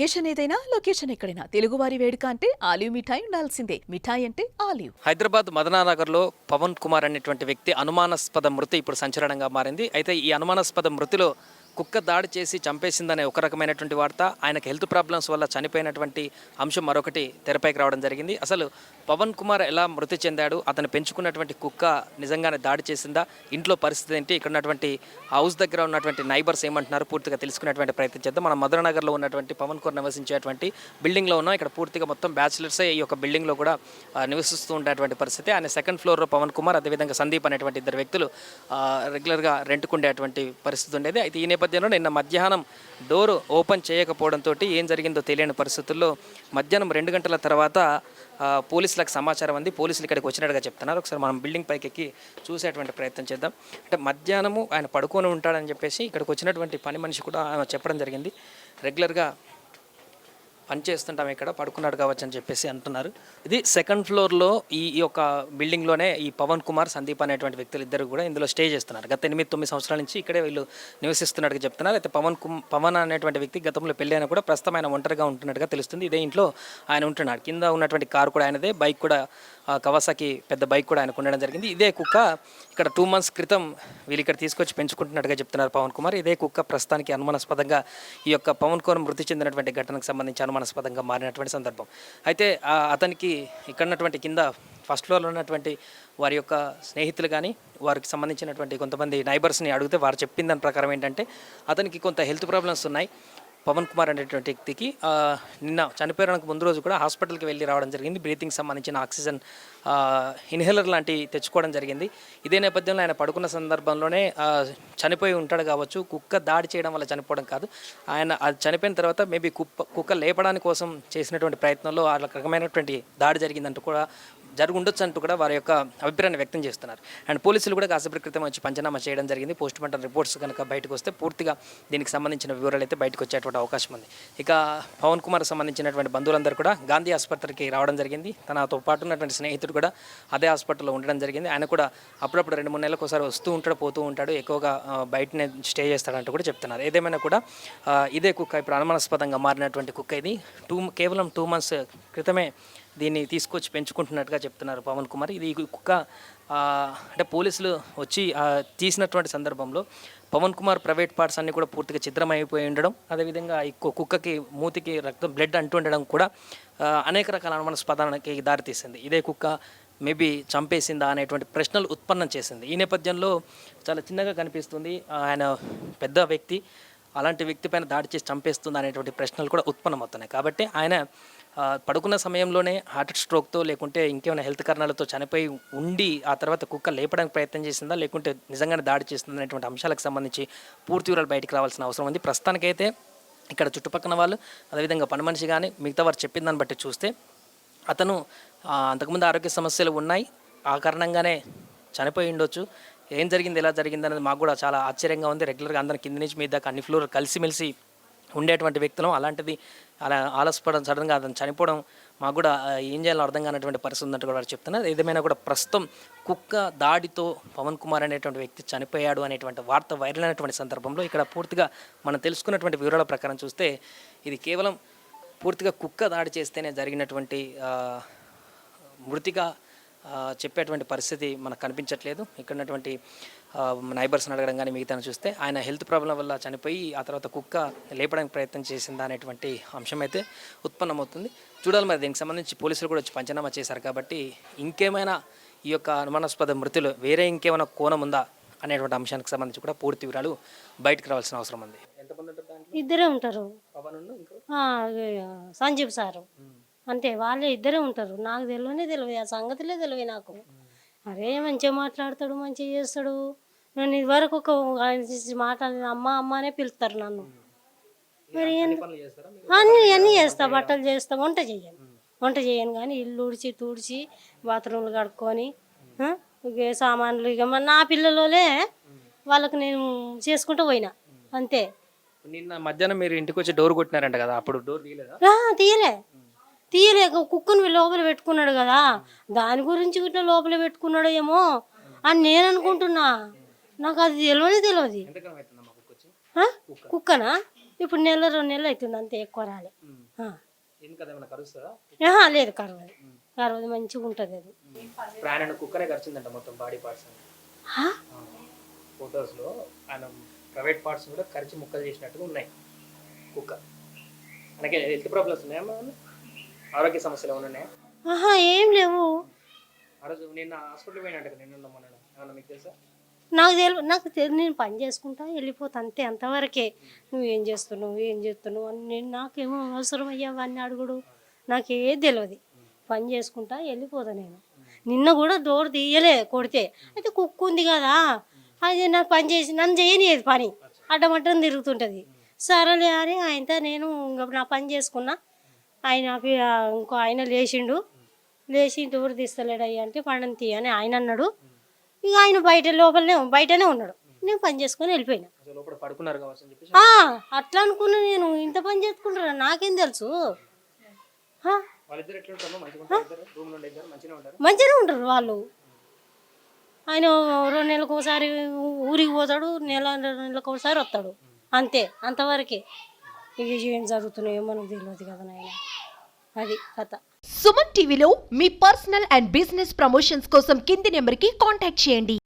Location ఏదైనా location ఎక్కడైనా. తెలుగువారి వేడుక అంటే ఆలివ్ మిఠాయి ఉండాల్సిందే. మిఠాయి అంటే ఆలివ్. హైదరాబాద్ మదనానగర్లో పవన్ కుమార్ అనేటువంటి వ్యక్తి అనుమానాస్పద మృతి ఇప్పుడు సంచలనంగా మారింది. అయితే ఈ అనుమానాస్పద మృతిలో కుక్క దాడి చేసి చంపేసిందనే ఒక రకమైనటువంటి వార్త. ఆయనకు హెల్త్ ప్రాబ్లమ్స్ వల్ల చనిపోయినటువంటి అంశం మరొకటి తెరపైకి రావడం జరిగింది. అసలు పవన్ కుమార్ ఎలా మృతి చెందాడు? అతను పెంచుకున్నటువంటి కుక్క నిజంగానే దాడి చేసిందా? ఇంట్లో పరిస్థితి ఏంటి? ఇక్కడ ఉన్నటువంటి హౌస్ దగ్గర ఉన్నటువంటి నైబర్స్ ఏమంటున్నారు? పూర్తిగా తెలుసుకునేటువంటి ప్రయత్నం చేద్దాం. మన మధురనగర్లో ఉన్నటువంటి పవన్ కుమార్ నివసించేటువంటి బిల్డింగ్లో ఉన్నాం. ఇక్కడ పూర్తిగా మొత్తం బ్యాచిలర్సే ఈ యొక్క బిల్డింగ్లో కూడా నివసిస్తూ ఉండేటువంటి పరిస్థితి. ఆయన సెకండ్ ఫ్లోర్లో పవన్ కుమార్ అదేవిధంగా సందీప్ అనేటువంటి ఇద్దరు వ్యక్తులు రెగ్యులర్గా రెంట్కుండేటువంటి పరిస్థితి ఉండేది. అయితే ఈ నేపథ్యంలో నిన్న మధ్యాహ్నం డోర్ ఓపెన్ చేయకపోవడంతో ఏం జరిగిందో తెలియని పరిస్థితుల్లో మధ్యాహ్నం రెండు గంటల తర్వాత పోలీసులకు సమాచారం అంది. పోలీసులు ఇక్కడికి వచ్చినట్టుగా చెప్తున్నారు. ఒకసారి మనం బిల్డింగ్ పైకి ఎక్కి చూసేటువంటి ప్రయత్నం చేద్దాం. అంటే మధ్యాహ్నము ఆయన పడుకొని ఉంటాడని చెప్పేసి ఇక్కడికి వచ్చినటువంటి పని మనిషి కూడా ఆయన చెప్పడం జరిగింది. రెగ్యులర్గా పని చేస్తుంటాం ఇక్కడ పడుకున్నాడు కావచ్చు అని చెప్పేసి అంటున్నారు. ఇది సెకండ్ ఫ్లోర్లో ఈ యొక్క బిల్డింగ్లోనే ఈ పవన్ కుమార్ సందీప్ అనేటువంటి వ్యక్తులు ఇద్దరు కూడా ఇందులో స్టే చేస్తున్నారు. గత ఎనిమిది తొమ్మిది సంవత్సరాల నుంచి ఇక్కడే వీళ్ళు నివసిస్తున్నట్టుగా చెప్తున్నారు. అయితే పవన్ కుమ్ పవన్ అనేటువంటి వ్యక్తి గతంలో పెళ్ళైనా కూడా ప్రస్తుతం ఆయన ఒంటరిగా ఉంటున్నట్టుగా తెలుస్తుంది. ఇదే ఇంట్లో ఆయన ఉంటున్నాడు. కింద ఉన్నటువంటి కారు కూడా ఆయనదే. బైక్ కూడా కవసాకి కవాసాకి పెద్ద బైక్ కూడా ఆయనకు ఉండడం జరిగింది. ఇదే కుక్క ఇక్కడ టూ మంత్స్ క్రితం వీళ్ళు ఇక్కడ తీసుకొచ్చి పెంచుకుంటున్నట్టుగా చెప్తున్నారు పవన్ కుమార్. ఇదే కుక్క ప్రస్తుతానికి అనుమానాస్పదంగా ఈ యొక్క పవన్ కుమార్ మృతి చెందినటువంటి ఘటనకు సంబంధించి అనుమానాస్పదంగా మారినటువంటి సందర్భం. అయితే అతనికి ఇక్కడ ఉన్నటువంటి కింద ఫస్ట్ ఫ్లోర్లో ఉన్నటువంటి వారి యొక్క స్నేహితులు కానీ వారికి సంబంధించినటువంటి కొంతమంది నైబర్స్ని అడిగితే వారు చెప్పిన దాని ప్రకారం ఏంటంటే అతనికి కొంత హెల్త్ ప్రాబ్లమ్స్ ఉన్నాయి. పవన్ కుమార్ అనేటువంటి వ్యక్తికి నిన్న చనిపోయడానికి ముందు రోజు కూడా హాస్పిటల్కి వెళ్ళి రావడం జరిగింది. బ్రీతింగ్ సంబంధించిన ఆక్సిజన్ ఇన్హేలర్ లాంటివి తెచ్చుకోవడం జరిగింది. ఇదే నేపథ్యంలో ఆయన పడుకున్న సందర్భంలోనే చనిపోయి ఉంటాడు కావచ్చు కుక్క దాడి చేయడం వల్ల చనిపోవడం కాదు. ఆయన అది చనిపోయిన తర్వాత మేబీ కుక్క కుక్క లేపడానికి కోసం చేసినటువంటి ప్రయత్నంలో ఆ రకమైనటువంటి దాడి జరిగిందంటూ కూడా జరుగు ఉండొచ్చు అంటూ కూడా వారి యొక్క అభిప్రాయాన్ని వ్యక్తం చేస్తున్నారు. అండ్ పోలీసులు కూడా కాసేపటి క్రితం వచ్చి పంచనామా చేయడం జరిగింది. పోస్ట్ మార్టం రిపోర్ట్స్ కనుక బయటకు వస్తే పూర్తిగా దీనికి సంబంధించిన వివరాలు అయితే బయటకు వచ్చేటువంటి అవకాశం ఉంది. ఇక పవన్ కుమార్ సంబంధించినటువంటి బంధువులందరూ కూడా గాంధీ ఆసుపత్రికి రావడం జరిగింది. తనతో పాటు ఉన్నటువంటి స్నేహితుడు కూడా అదే హాస్పిటల్లో ఉండడం జరిగింది. ఆయన కూడా అప్పుడప్పుడు రెండు మూడు నెలలకు ఒకసారి వస్తూ ఉంటాడు పోతూ ఉంటాడు ఎక్కువగా బయటనే స్టే చేస్తాడంటూ కూడా చెప్తున్నారు. ఏదేమైనా కూడా ఇదే కుక్క ఇప్పుడు అనుమానాస్పదంగా మారినటువంటి కుక్క ఇది. టూ కేవలం టూ మంత్స్ క్రితమే దీన్ని తీసుకొచ్చి పెంచుకుంటున్నట్టుగా చెప్తున్నారు పవన్ కుమార్. ఇది కుక్క అంటే పోలీసులు వచ్చి తీసినటువంటి సందర్భంలో పవన్ కుమార్ ప్రైవేట్ పార్ట్స్ అన్నీ కూడా పూర్తిగా చిత్రమైపోయి ఉండడం అదేవిధంగా ఈ కుక్కకి మూతికి రక్తం బ్లడ్ అంటూ ఉండడం కూడా అనేక రకాల అనుమానాస్పదానికి దారితీసింది. ఇదే కుక్క మేబీ చంపేసిందా అనేటువంటి ప్రశ్నలు ఉత్పన్నం చేసింది. ఈ నేపథ్యంలో చాలా చిన్నగా కనిపిస్తుంది ఆయన పెద్ద వ్యక్తి అలాంటి వ్యక్తి పైన దాడి చేసి చంపేస్తుంది అనేటువంటి ప్రశ్నలు కూడా ఉత్పన్నమవుతున్నాయి. కాబట్టి ఆయన పడుకున్న సమయంలోనే హార్ట్ స్ట్రోక్తో లేకుంటే ఇంకేమైనా హెల్త్ కారణాలతో చనిపోయి ఉండి ఆ తర్వాత కుక్క లేపడానికి ప్రయత్నం చేసిందా? లేకుంటే నిజంగానే దాడి చేసిందా? అనేటువంటి అంశాలకు సంబంధించి పూర్తి వివరాలు బయటికి రావాల్సిన అవసరం ఉంది. ప్రస్తుతానికైతే ఇక్కడ చుట్టుపక్కల వాళ్ళు అదేవిధంగా పని మనిషి కానీ మిగతా వారు చెప్పిన దాన్ని బట్టి చూస్తే అతను అంతకుముందు ఆరోగ్య సమస్యలు ఉన్నాయి. ఆ కారణంగానే చనిపోయి ఉండొచ్చు. ఏం జరిగింది? ఎలా జరిగింది? అనేది మాకు కూడా చాలా ఆశ్చర్యంగా ఉంది. రెగ్యులర్గా అందరం కింద నుంచి మీద దాకా అన్ని ఫ్లోర్ కలిసిమెలిసి ఉండేటువంటి వ్యక్తులం. అలాంటిది అలా ఆలస్యపడడం సడన్గా అతను చనిపోవడం మాకు కూడా ఏం చేయాలో అర్థం కానటువంటి పరిస్థితి ఉందంటూ కూడా వారు చెప్తున్నారు. ఏదేమైనా కూడా ప్రస్తుతం కుక్క దాడితో పవన్ కుమార్ అనేటువంటి వ్యక్తి చనిపోయాడు అనేటువంటి వార్త వైరల్ అయినటువంటి సందర్భంలో ఇక్కడ పూర్తిగా మనం తెలుసుకున్నటువంటి వివరాల ప్రకారం చూస్తే ఇది కేవలం పూర్తిగా కుక్క దాడి చేస్తేనే జరిగినటువంటి మృతిగా చెప్పేటువంటి పరిస్థితి మనకు కనిపించట్లేదు. ఇక్కడ ఉన్నటువంటి నైబర్స్ని అడగడం కానీ మిగతా చూస్తే ఆయన హెల్త్ ప్రాబ్లం వల్ల చనిపోయి ఆ తర్వాత కుక్క లేపడానికి ప్రయత్నం చేసిందా అనేటువంటి అంశం అయితే ఉత్పన్నమవుతుంది. చూడాలి మరి దీనికి సంబంధించి పోలీసులు కూడా వచ్చి పంచనామా చేశారు కాబట్టి ఇంకేమైనా ఈ యొక్క అనుమానాస్పద మృతులు వేరే ఇంకేమైనా కోణం ఉందా అనేటువంటి అంశానికి సంబంధించి కూడా పూర్తి వివరాలు బయటకు రావాల్సిన అవసరం ఉంది. ఇద్దరే ఉంటారు. సంజీవ్ సారు. అంతే వాళ్ళే ఇద్దరే ఉంటారు. నాకు తెలియనే తెలియదు. ఆ సంగతిలే తెలియదు నాకు. అరే మంచిగా మాట్లాడతాడు మంచిగా చేస్తాడు. నేను ఇదివరకు ఒక మాట్లాడిన అమ్మ అమ్మ అనే పిలుస్తారు నన్ను. మరి? అన్ని అన్నీ చేస్తా బట్టలు చేస్తా వంట చేయను. వంట చేయను కానీ ఇల్లు ఉడిచి తుడిచి బాత్రూమ్లు కడుక్కొని సామాన్లు ఇక నా పిల్లలోనే వాళ్ళకి నేను చేసుకుంటూ పోయినా. అంతే. నిన్న మధ్యాహ్నం మీరు ఇంటికి వచ్చి డోర్ కొట్టినారంట కదా అప్పుడు డోర్ తీయలేదా? తీయలే. తీయలే ఒక కుక్కను లోపల పెట్టుకున్నాడు కదా. దాని గురించి ఇట్లా లోపల పెట్టుకున్నాడు ఏమో అని నేను అనుకుంటున్నా. నాకు అది తెలియనే తెలియదు? కుక్కనా? ఇప్పుడు నెల రెండు నెలలు అవుతుంది అంతే ఎక్కువ రాలే. లేదు కరవదు. కరవదు మంచిగా ఉంటుంది అది. ఇప్పుడు ఆయన కుక్కనే కరిచిందంట మొత్తం బాడీ పార్ట్స్ హా? ఫొటోస్లో ఆయన ప్రైవేట్ పార్ట్స్ కూడా కరిచి ముక్కలు చేసినట్టుగా ఉన్నాయి. కుక్క. మనకి హెల్త్ ప్రాబ్లమ్స్ ఉన్నాయా? ఆరోగ్య సమస్యలు ఏమైనా ఉన్నాయా? ఆహా ఏం లేవు. ఆ రోజు నిన్న హాస్పిటల్ పోయినట్టు నిన్న మొన్న ఏమన్నా మీకు తెలుసా? నాకు తెలియదు నాకు తెలియదు నేను పని చేసుకుంటా వెళ్ళిపోతా అంతే అంతవరకే. నువ్వేం చేస్తున్నావు ఏం చేస్తున్నావు అని నేను నాకేమో అవసరం అయ్యా అవన్నీ అడుగుడు. నాకే తెలియదు పని చేసుకుంటా వెళ్ళిపోతా నేను. నిన్న కూడా డోర్ తీయలే కొడితే. అయితే కుక్కు ఉంది కదా అది నాకు పని చేసి నన్ను చేయనియదు పని. అడ్డమడ్డం తిరుగుతుంటుంది. సరేలే అని ఆయనతో నేను ఇంకా నా పని చేసుకున్నా. ఆయన ఇంకో ఆయన లేచిండు. లేచి డోర్ తీస్తలేడు అయ్యా అంటే పండని తీ అని ఆయన అన్నాడు. ఇక ఆయన బయట లోపలనే బయటనే ఉన్నాడు. నేను పని చేసుకొని వెళ్ళిపోయినా. అట్లా అనుకున్నా నేను. ఇంత పని చేసుకుంటారా నాకేం తెలుసు. మంచిగా ఉంటారు వాళ్ళు. ఆయన రెండు నెలలకు ఒకసారి ఊరికి పోతాడు. నెల రెండు నెలలకు ఒకసారి వస్తాడు. అంతే. అంతవరకే. ఇక ఏం జరుగుతున్నాయో మనకు తెలియదు కదా నాయన. అది కథ. సుమన్ టీవీలో మీ పర్సనల్ అండ్ బిజినెస్ ప్రమోషన్స్ కోసం కింది నెంబర్కి కాంటాక్ట్ చేయండి.